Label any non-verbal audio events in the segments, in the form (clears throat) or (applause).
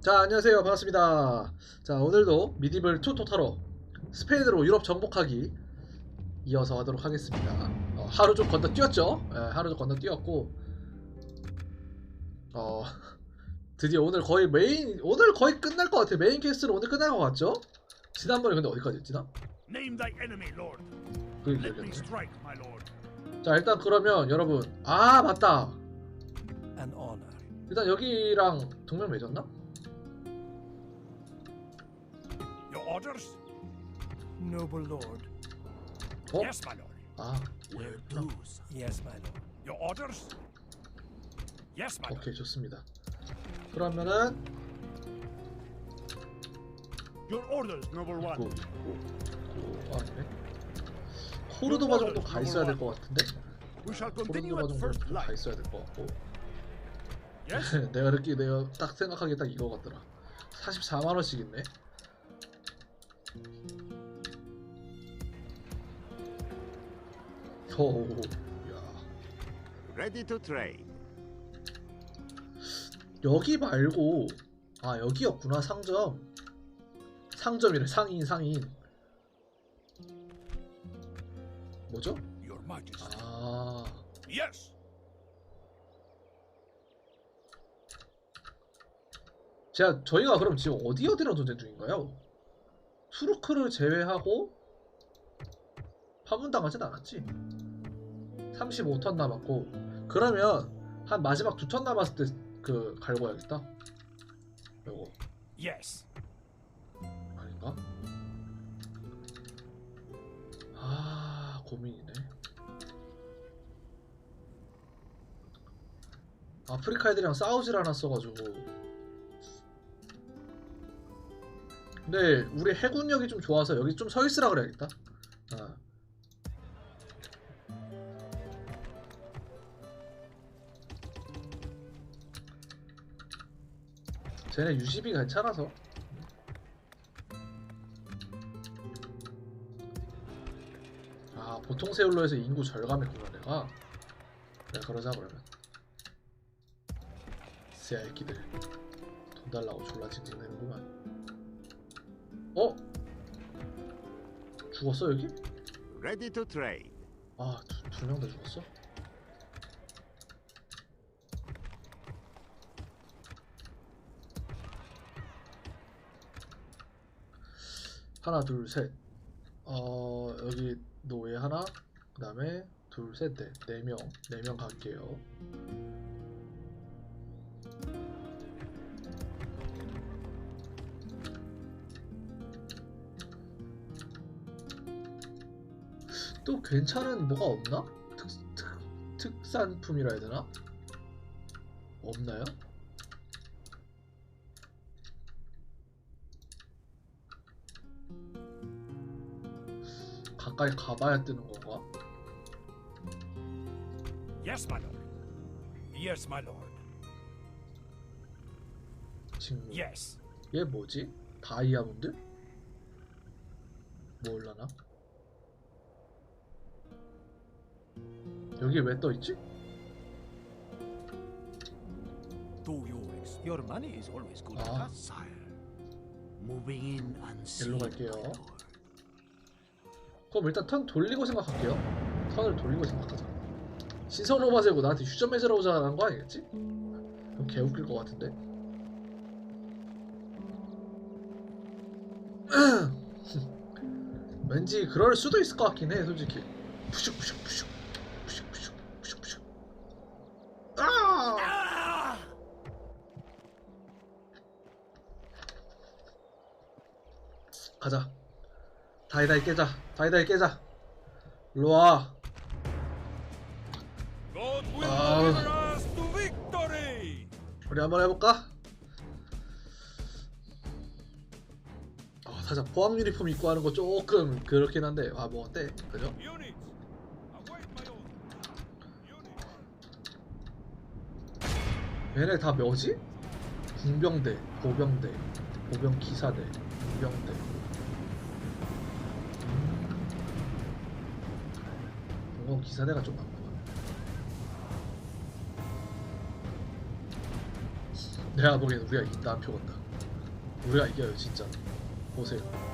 자 안녕하세요 반갑습니다 자 오늘도 미디블 2 토타로 스페인으로 유럽 정복하기 이어서 하도록 하겠습니다 어, 하루 좀 건너 뛰었죠 예, 하루 좀 건너 뛰었고 어 (laughs) 드디어 오늘 거의 메인 오늘 거의 끝날 것 같아요 메인 캐스트는 오늘 끝날 것 같죠? 지난번에 근데 어디까지 했지나? Name thy enemy, Lord. 그 Let me 얘기였네 strike, my lord. 자 일단 그러면 여러분 아 맞다. 일단 여기랑 동맹 맺었나? Orders? Noble lord. 어? Yes, my lord. 아 Where blues? Yes, my lord. Your orders? Yes, my lord. 오케이 좋습니다 그러면은 Your orders, noble 고, one. 고, 고, 아니네. 코르도바 정도 가 있어야 될 것 같은데? We shall continue 코르도바 at 정도 first 가 light. 있어야 될 것 같고. Yes? 내가 이렇게 내가 딱 생각하기에 딱 이거 같더라. 44만 원씩 있네. 오, 야. Ready to trade. 여기 말고 아 여기였구나 상점. 상점이래 상인 상인. 뭐죠? Your majesty. 아. Yes! 제가 저희가 그럼 지금 어디 어디랑 전쟁 중인가요? 투르크를 제외하고 파문당하진 않았지. 35턴 남았고 그러면 한 마지막 두 턴 남았을 때 그 갈고 야겠다. 이거 Yes. 아닌가? 아 고민이네. 아프리카 애들이랑 싸우질 않았어가지고. 근데 우리 해군력이 좀 좋아서 여기 좀 서 있으라 그래야겠다. 아. 쟤네 유지비 괜찮아서. 아 보통 세울로 해서 인구 절감했구나 내가. 그래 그러자 그러면. 새끼들 돈 달라고 졸라 징징대는구만. 어? 죽었어 여기? Ready to trade. 아 두 명 다 죽었어? 하나 둘 셋. 어 여기 노예 하나 그 다음에 둘 셋 넷 네 명 네 명 갈게요. 또 괜찮은 뭐가 없나? 특, 특, 특산품이라 해야 되나? 없나요? 가까이 가봐야 뜨는 건가? Yes, my lord. Yes, my lord. 지금 Yes. 얘 뭐지? 다이아몬드? 뭘라나? 여기 왜 떠 있지? Do you ex- Your money is always good. 아 Sire. Moving in unseen. 일로 갈게요. lord. 그럼 일단 턴 돌리고 생각할게요. 턴을 돌리고 생각하자. 시선 오바세고 나한테 휴전 매제러 오자는 거 아니겠지? 그럼 개 웃길 것 같은데. (clears throat) 왠지 그럴 수도 있을 것 같긴 해, 솔직히. 푸슉 푸슉 푸슉 푸슉 푸슉 푸슉. 아! 가자. 다이다이 깨자. 다이다이 깨자. 일로 와. God will deliver us to victory! 우리 한번 해볼까? 아, 살짝 포항 유니폼 입고 하는 거 조금 그렇긴 한데, 아, 뭐 어때? 그죠? 얘네 다 뭐지? 군병대, 보병대, 보병 기사대, 군병대. 기사대가 좀 많구나. 내가 보기엔 우리가 이긴다 한 표 간다. 우리가 이겨요 진짜 보세요 (laughs)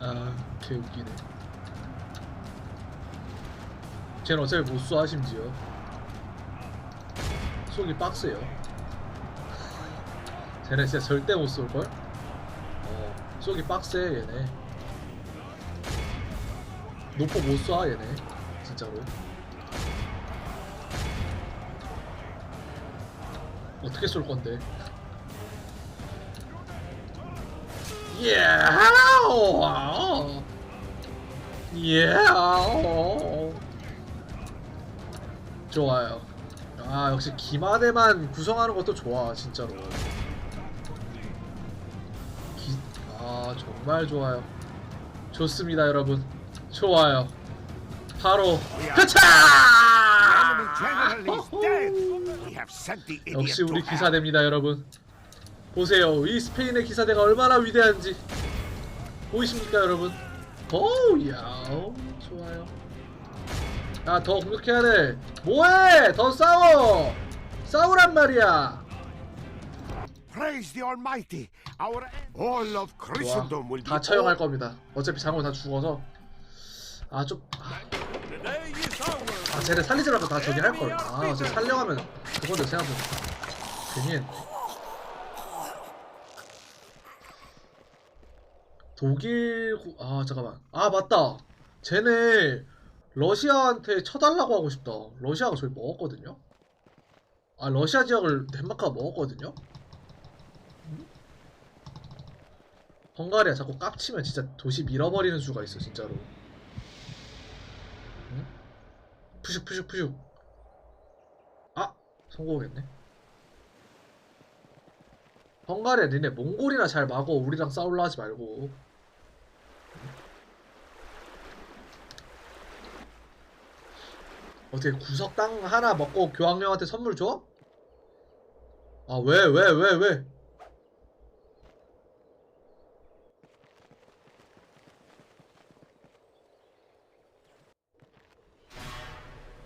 아 개웃기네 쟤는 어차피 못 쏴 심지어 쏘기 빡세요. 쟤네 진짜 절대 못 쏠걸? 어 쏘기 빡세 얘네. 노포 못쏴 얘네. 진짜로. 어떻게 쏠 건데? 예 예. 좋아요. 아 역시 기마대만 구성하는 것도 좋아 진짜로. 기... 아 정말 좋아요. 좋습니다 여러분. 좋아요. 바로 그차. 역시 우리. 기사대입니다 여러분 보세요 이 스페인의 기사대가 얼마나 위대한지 보이십니까 여러분 어우 야 좋아요 야더 공격해야 돼. 뭐해? 더 싸워. 싸우란 말이야. Praise the Almighty. Our all of 좋아. Christendom will be 다 처형할 겁니다. 어차피 장군 다 죽어서. 아 좀 아, is ours. 아 쟤네 살리지 말고 다 저기 할걸. 아쟤 살려가면 그거를 생각보다. 괜히 했네. 독일 구... 아 잠깐만. 아 맞다. 쟤네 러시아한테 쳐달라고 하고 싶다. 러시아가 저기 먹었거든요? 아 러시아 지역을 덴마크가 먹었거든요? 음? 헝가리아 자꾸 깝치면 진짜 도시 밀어버리는 수가 있어 진짜로. 응? 푸슉 푸슉 푸슉. 아 성공했네. 헝가리아 니네 몽골이나 잘 막어. 우리랑 싸울라 하지 말고 어떻게 구석 땅 하나 먹고 교황령한테 선물 줘? 아 왜 왜 왜 왜?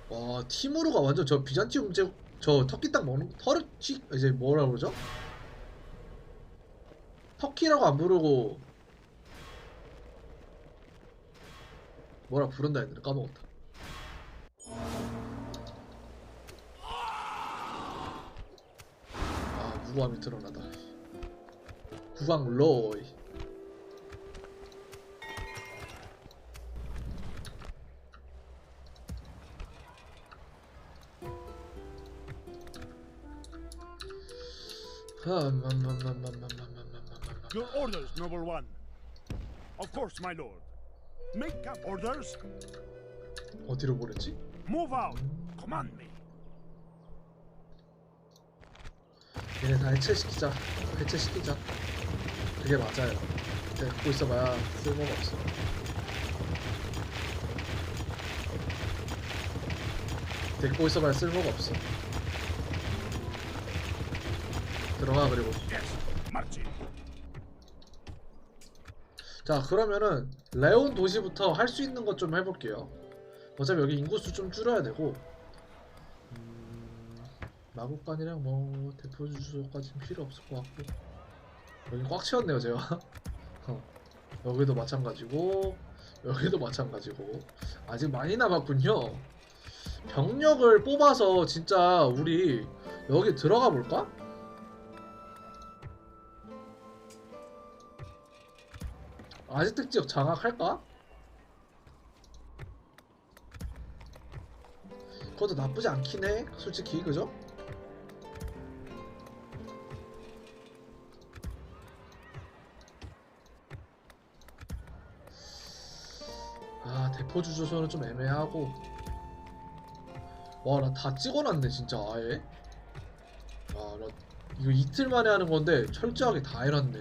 와 티무르가 완전 저 비잔티움 제, 저 터키 땅 먹는 터키 이제 뭐라 그러죠? 터키라고 안 부르고 뭐라 부른다 했는데 까먹었다. 아 무고함이 드러나다. 국왕 로이. Your orders, noble one. Of course, my lord. Make up orders. 어디로 보냈지? Move out. Command me. 얘네 다 해체시키자. 해체시키자. 그게 맞아요. 데리고 있어봐야 쓸모가 없어. 데리고 있어봐야 쓸모가 없어. 들어가 그리고. 자 그러면은 레온 도시부터 할 수 있는 것 좀 해볼게요. 어차피 여기 인구수 좀 줄여야 되고 음, 마국간이랑 뭐 대표 주소까지는 필요 없을 것 같고 여기 꽉 채웠네요 제가. (laughs) 어, 여기도 마찬가지고 여기도 마찬가지고 아직 많이 남았군요. 병력을 뽑아서 진짜 우리 여기 들어가 볼까? 아지텍 지역 장악할까? 그것도 나쁘지 않긴 해 솔직히 그죠? 대포 주소서는 좀 애매하고 와 나 다 찍어놨네 진짜 아예 아나 이거 이틀 만에 하는 건데 철저하게 다 해놨네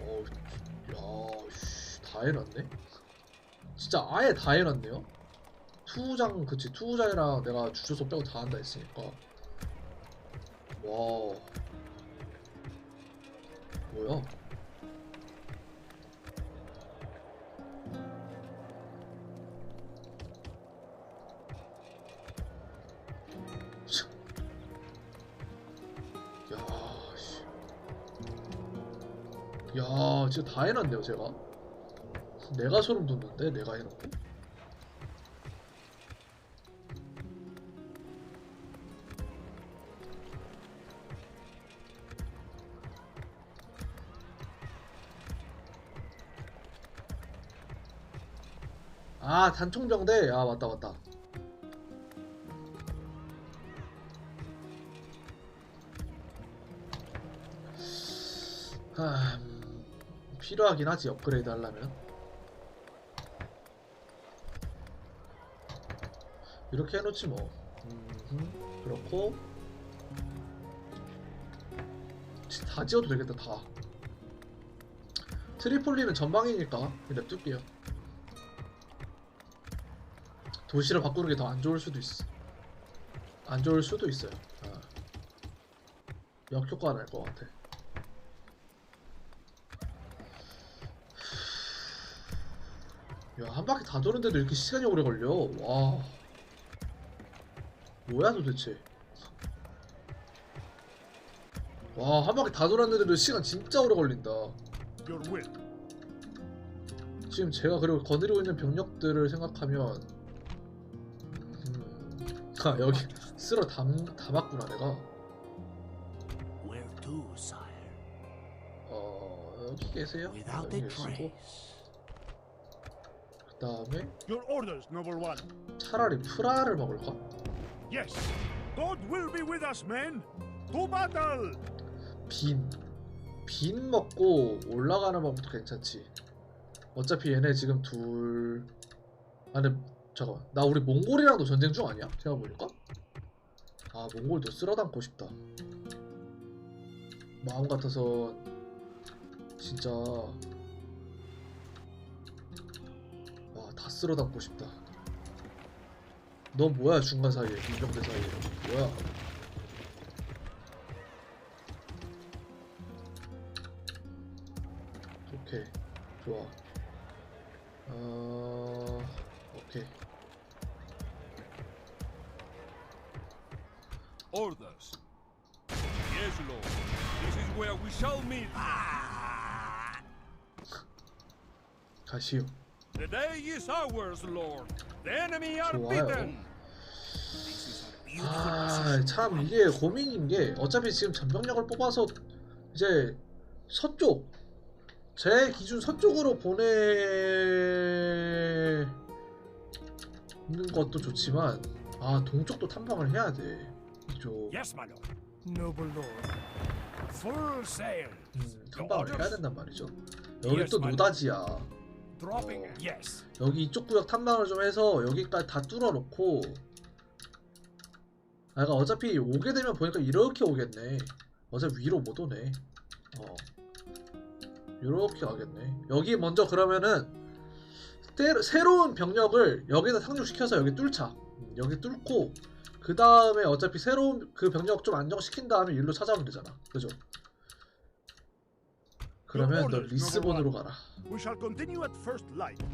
어, 야, 씨, 다 해놨네. 진짜 아예 다 해놨네요. 투장, 그치, 투장이랑 내가 주소서 빼고 다 한다 했으니까. 와. 뭐야? 진짜 다 해놨네요, 제가. 내가 소름 돋는데, 내가 해놓고. 아, 단총병대. 아, 맞다, 맞다. 필요하긴 하지, 업그레이드 하려면. 이렇게 해놓지 뭐. 음, 그렇고. 지- 다 지어도 되겠다, 다. 트리폴리는 전방이니까 냅둘게요. 도시를 바꾸는 게 더 안 좋을 수도 있어. 안 좋을 수도 있어요. 아. 역효과가 날것 같아. 야, 한 바퀴 다 도는데도 이렇게 시간이 오래 걸려. 와. 뭐야 도대체. 와, 한 바퀴 다 돌았는데도 시간 진짜 오래 걸린다. 지금 제가 그리고 거느리고 있는 병력들을 생각하면 음, 아 여기 쓸어 담, 담았구나 내가? 어 여기 계세요 여기 a 계시고. 그 다음에 Your orders, noble one. 차라리 프라를 먹을까? Yes. God will be with us, men. To battle. 빈. 빈 먹고 올라가는 방법도 괜찮지. 어차피 얘네 지금 둘. 아, 근데 잠깐만. 나 우리 몽골이랑도 전쟁 중 아니야? 생각해보니까? 아, 몽골도 쓸어 담고 싶다. 마음 같아서 진짜 다 쓸어 담고 싶다. 너 뭐야 중간 사이에 민병대 사이에 뭐야? 오케이 좋아 어 오케이 Orders. Yes, Lord. This is where we shall meet. 가시오 The day is ours, Lord. The enemy are beaten. 아 참 이게 고민인 게 어차피 지금 전병력을 뽑아서 이제 서쪽 제 기준 서쪽으로 보내는 것도 좋지만 아 동쪽도 탐방을 해야 돼 이쪽 Yes, my lord. Noble Lord. Full sail. 음, 탐방을 해야 된단 말이죠 여기 또 노다지야. Yes. 여기 이쪽 구역 탐방을 좀 해서 여기까지 다 뚫어놓고. 아, 그러니까 어차피 오게 되면 보니까 이렇게 오겠네. 어차피 위로 못 오네. 어. 이렇게 가겠네. 여기 먼저 그러면은 때- 새로운 병력을 여기다 상륙시켜서 여기 뚫자. 음, 여기 뚫고 그 다음에 어차피 새로운 그 병력 좀 안정시킨 다음에 일로 찾아오면 되잖아. 그죠? 그러면 너 리스본으로 가라 We shall continue at first light.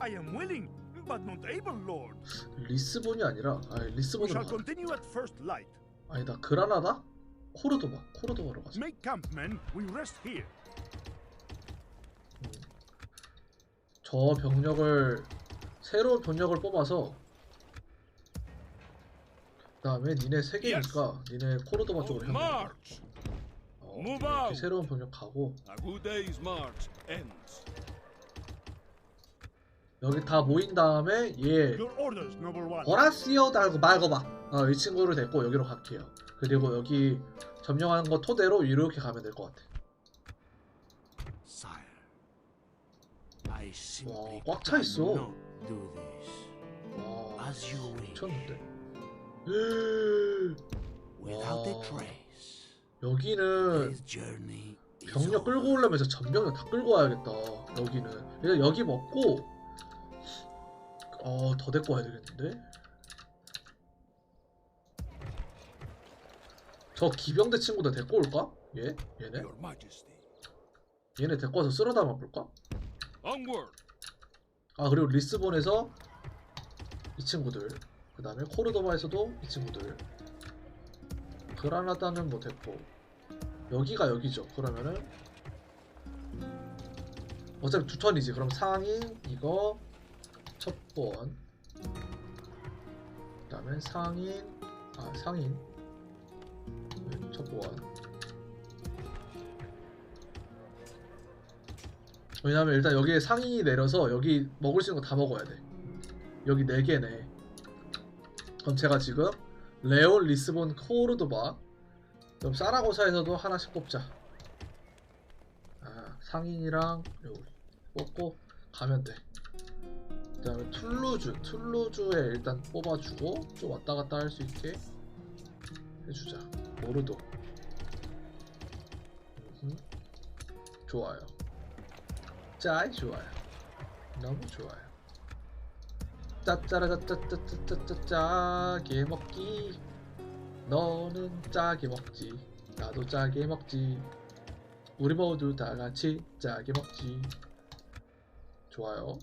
I am willing, but not able, Lord. 리스본이 아니라 아 We 리스본으로 shall 가 continue at first light. 아니다 그라나다? 코르도바 코르도바로 가자 Make camp, men. We rest here. 저 병력을 새로운 병력을 뽑아서 그다음에 니네 세 개니까 니네 코르도바 쪽으로 향해. 어, Move 이렇게 out. 새로운 병력 가고 A good day's march ends. 여기 다 모인 다음에 얘 Your orders, noble one. 버라시오 달고 말고 봐이 친구를 데리고 여기로 갈게요 그리고 여기 점령하는 거 토대로 이렇게 가면 될 것 같아 Sire, I simply 꽉차 있어. cannot do this. 와 As you wish. 미쳤는데 Without a 와. trace. 여기는 병력 끌고 진짜 전병력 다 끌고 와야겠다. 여기는 일단 여기 먹고 어 더 데리고 와야 되겠는데? 저 기병대 친구들 데리고 올까? 얘? 얘네? 얘네 데리고 와서 쓸어 담아 볼까? Onward. 아 그리고 리스본에서 이 친구들 그 다음에 코르도바에서도 이 친구들 그라나다는 뭐 됐고. 여기가 여기죠. 그러면은 어차피 두 턴이지. 그럼 상인 이거 첫번. 그 다음에 상인 아 상인. 네, 첫번. 왜냐면 일단 여기에 상인이 내려서 여기 먹을 수 있는 거 다 먹어야 돼. 여기 4개네. 그럼 제가 지금 레온, 리스본, 코르도바 그럼 사라고사에서도 하나씩 뽑자. 아, 상인이랑 여기 뽑고 가면 돼. 그 다음에 툴루즈, 툴루즈에 일단 뽑아주고 좀 왔다 갔다 할 수 있게 해주자. 모르도. 음흠. 좋아요. 짤 좋아요. 너무 좋아요. 짜짜라짜짜짜짜짜 짜게 먹기. 너는 짜게 먹지. 나도 짜게 먹지. 우리 모두 다 같이 짜게 먹지. 좋아요.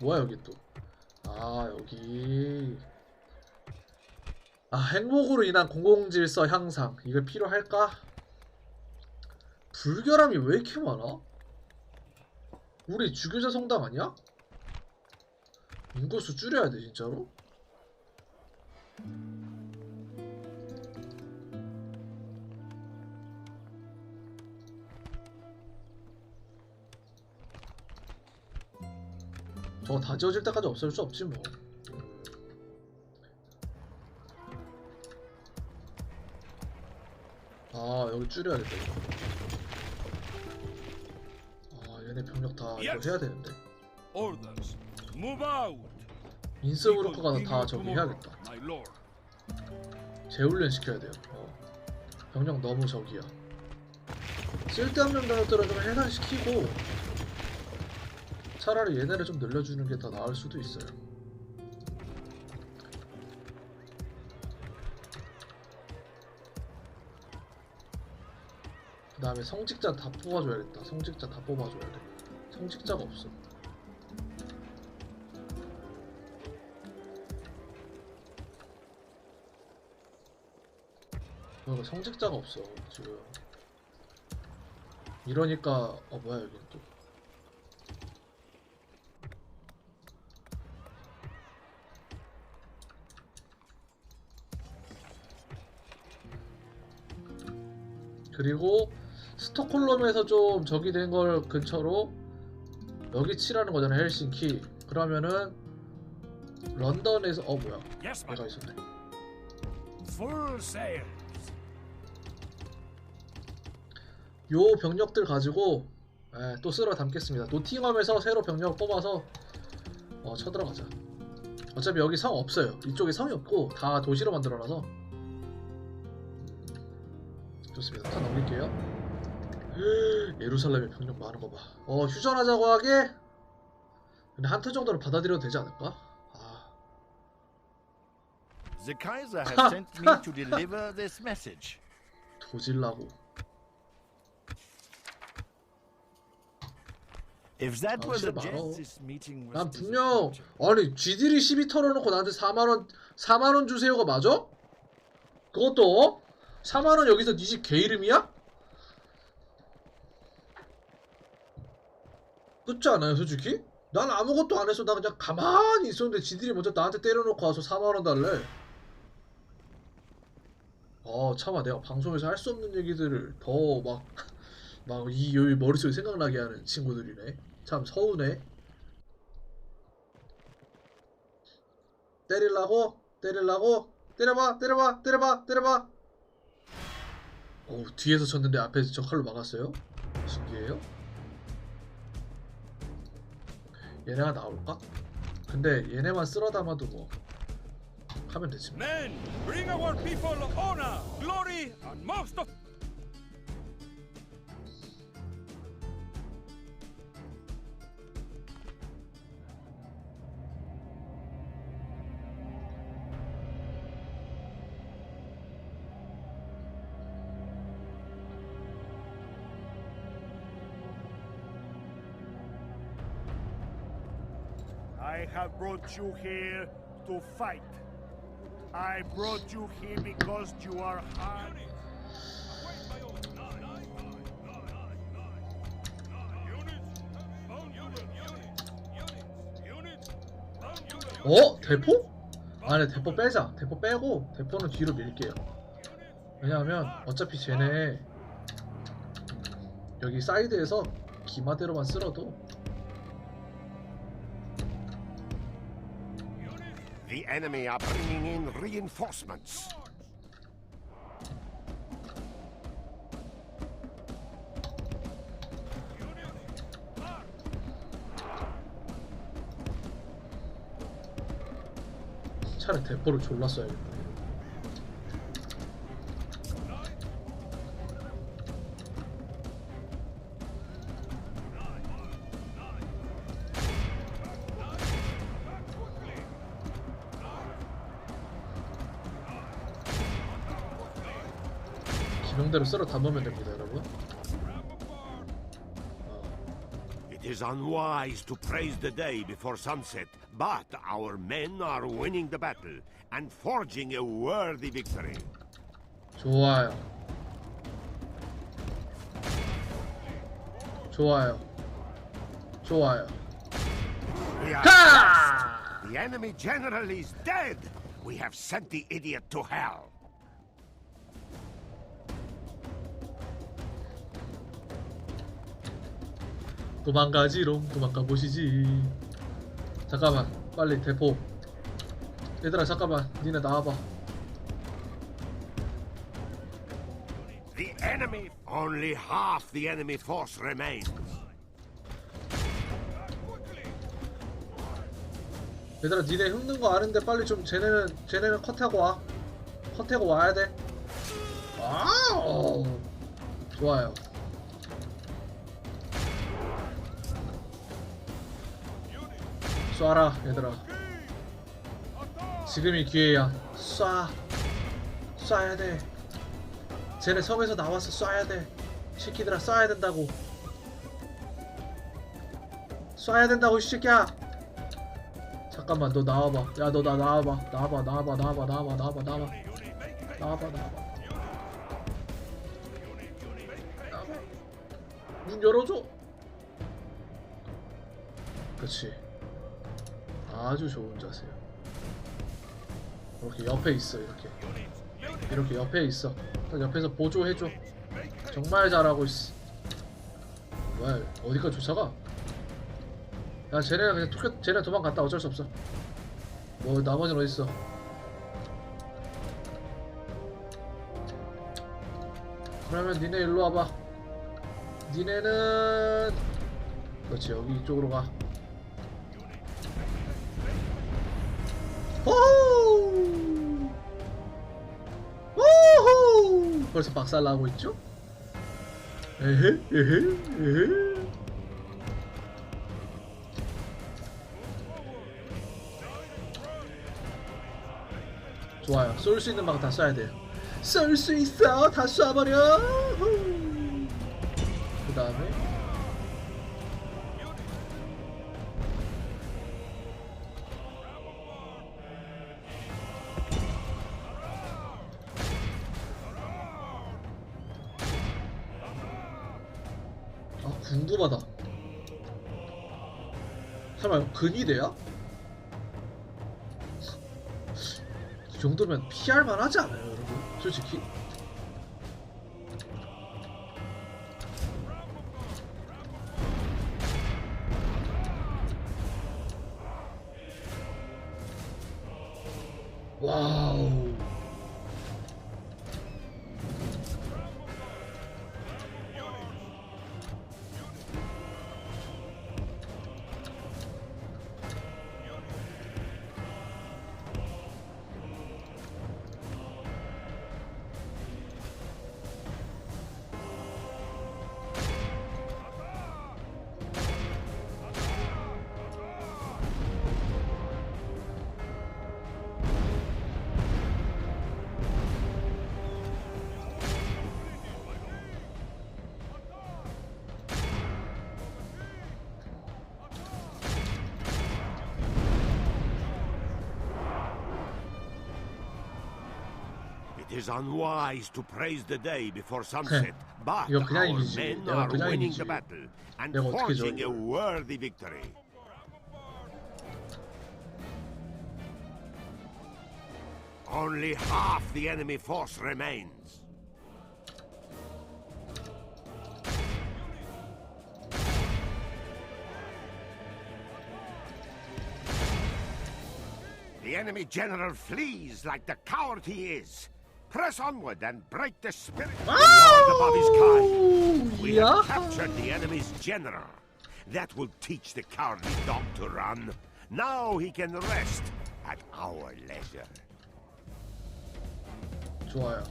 뭐야 여기 또? 아 여기. 아 행복으로 인한 공공질서 향상 이거 필요할까? 불결함이 왜 이렇게 많아? 우리 주교자 성당 아니야? 인구수 줄여야 돼 진짜로? 저거 다 지워질 때까지 없앨 수 없지 뭐 아 여기 줄여야겠다 이거 아 얘네 병력 다 이거. 해야 되는데. Move out. 인스부르크가 다 저기 해야겠다. My lord. 재훈련 시켜야 돼요. 어. 병력 너무 적이야. 쓸데없는 병력들은 좀 해산시키고 차라리 얘네를 좀 늘려주는 게 더 나을 수도 있어요. 그 다음에 성직자 다 뽑아줘야겠다. 성직자 다 뽑아줘야 돼. 성직자가 없어 그러니까 성직자가 없어 지금. 이러니까 어 뭐야 여기 또. 그리고 스톡홀름에서 좀 적이 된 걸 근처로 여기 치라는 거잖아 헬싱키. 그러면은 런던에서 어 뭐야? 내가 있었네 요 병력들 가지고 예, 또 쓸어 담겠습니다. 노팅엄에서 새로 병력 뽑아서 어, 쳐들어가자. 어차피 여기 성 없어요. 이쪽에 성이 없고 다 도시로 만들어놔서 좋습니다. 턴 넘길게요. (gasps) 예루살렘에 병력 많은 거 봐. 어 휴전하자고 하게. 근데 한턴 정도는 받아들여도 되지 않을까? 아, The Kaiser has (laughs) sent me to deliver this message. (laughs) 도질라고. If that 아, 말어. jest, this meeting was 난 분명. 아니 쥐들이 시비 털어놓고 나한테 4만원 4만원 주세요가 맞아? 그것도 4만원 여기서 네집개 이름이야? 그렇지 않아요 솔직히? 난 아무것도 안 했어 나 그냥 가만히 있었는데 지들이 먼저 나한테 때려놓고 와서 4만원 달래 어 참아 내가 방송에서 할 수 없는 얘기들을 더 막 막 이 머릿속에 생각나게 하는 친구들이네 참 서운해 때릴라고? 때릴라고? 때려봐 때려봐 때려봐 때려봐 어 뒤에서 쳤는데 앞에서 저 칼로 막았어요? 신기해요 얘네가 나올까? 근데 얘네만 쓸어 담아도 뭐 하면 되지 뭐. Men, bring our people honor, glory, and most of I have brought you here to fight. I brought you here because you are hard. 어? 대포? 아니 대포 빼자 대포 빼고 대포는 뒤로 밀게요 왜냐하면 어차피 쟤네 음, 여기 사이드에서 기마대로만 쓸어도 The enemy are bringing in reinforcements. 차라리 대포를 졸라 써야겠다 기명대로 쓸어 담으면 됩니다 여러분 어, It is unwise to praise the day before sunset, but our men are winning the battle and forging a worthy victory. 좋아요 좋아요 좋아요 We are 가! The enemy general is dead. We have sent the idiot to hell. 도망가지롱. 도망가 보시지. 잠깐만 빨리 대포. 얘들아 잠깐만. 니네 나와봐. The enemy, only half the enemy force remains. 얘들아 니네 흙는 거 아는데 빨리 좀 쟤네는 쟤네는 컷하고 와. 컷하고 와야 돼. 와우! 좋아요 쏴라 얘들아. 지금이 기회야. 쏴. 쏴야 돼. 쟤네 섬에서 나와서 쏴야 돼. 새끼들아 쏴야 된다고. 쏴야 된다고 이 새끼야. 잠깐만 너 나와봐. 야 너 나 나와봐. 나와봐 나와봐 나와봐 나와봐 나와봐 나와봐. 나와봐 나와봐. 문 열어줘. 그렇지 아주 좋은 자세요. 이렇게 옆에 있어 이렇게. 이렇게 옆에 있어. 딱 옆에서 보조해줘. 정말 잘하고 있어. 뭐야 어디까지 쫓아가? 야 쟤네는 그냥 토끼 쟤네 도망갔다. 어쩔 수 없어. 뭐 나머지는 어딨어? 그러면 니네 일로 와봐. 니네는 그렇지 여기 이쪽으로 가 벌써 박살 나고 있죠? 에헤 에헤 에헤 좋아요. 쏠 수 있는 방 다 쏴야 돼요. 쏠 수 있어. 다 쏴버려. 근위대야? 이 정도면 피할 만하지 않아요, 여러분? 솔직히. It is unwise to praise the day before (laughs) sunset, but our men are winning the battle and forging a worthy victory. Only half the enemy force remains. The enemy general flees like the coward he is. Press onward and break the spirit of the Lord above his kind. We have 야 captured the enemy's general. That will teach the cowardly dog to run. Now he can rest at our leisure. 좋아요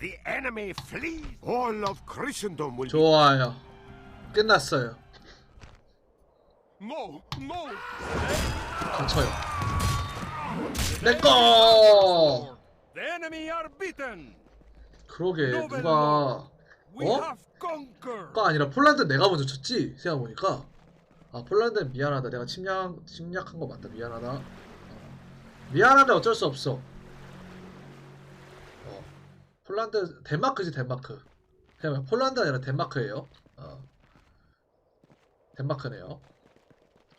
The enemy flees. All of Christendom will be 좋아요 끝났어요 No, no. 갇혀요 내꺼. 그러게 누가 어? have conquered. 가 아니라 폴란드 내가 먼저 쳤지 생각해보니까 아 폴란드는 미안하다 내가 침략 침략한 거 맞다 미안하다 어. 미안한데 어쩔 수 없어 어. 폴란드 덴마크지 덴마크 그냥 폴란드 아니라 덴마크예요 어. 덴마크네요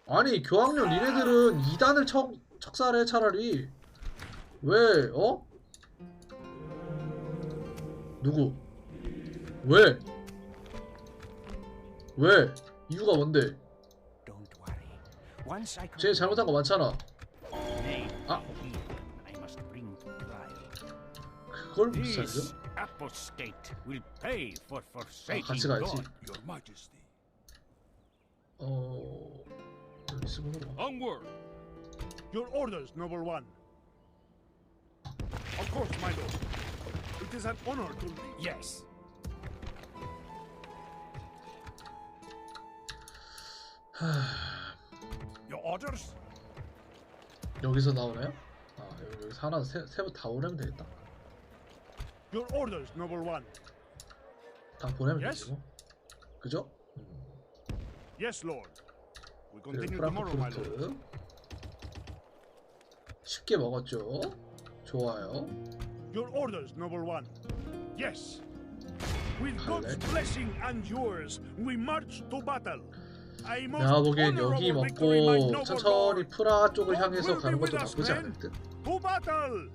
아니 교황령 니네들은 2단을 척, 척살해 차라리 왜 어? 누구? 왜? 왜? 이유가 뭔데? Don't worry. Once I 쟤 잘못한 거 많잖아. Nay, Ah. here I must bring to trial. 그걸 못 This 살려? apostate will pay for forsaking 같이 가야지. God. Your Majesty. 어... 여기 쓰고. Onward. Your orders, noble one. Of course, my lord. It is an honor to lead. Yes. Your orders? 여기서 나오나요? 아 여기, 여기서 하나 세세다 보내면 되겠다. Your orders, noble one. 다 보내면 Yes. 되지 뭐. 그죠? Yes, lord. We continue tomorrow, my lord. 쉽게 먹었죠. 좋아요. Your orders, noble one. Yes. With God's blessing and yours, we march to battle. 내가 보기엔 여기 먹고 천천히. 프라 쪽을 향해서 가는 것도 나쁘지. 않을 듯. To battle!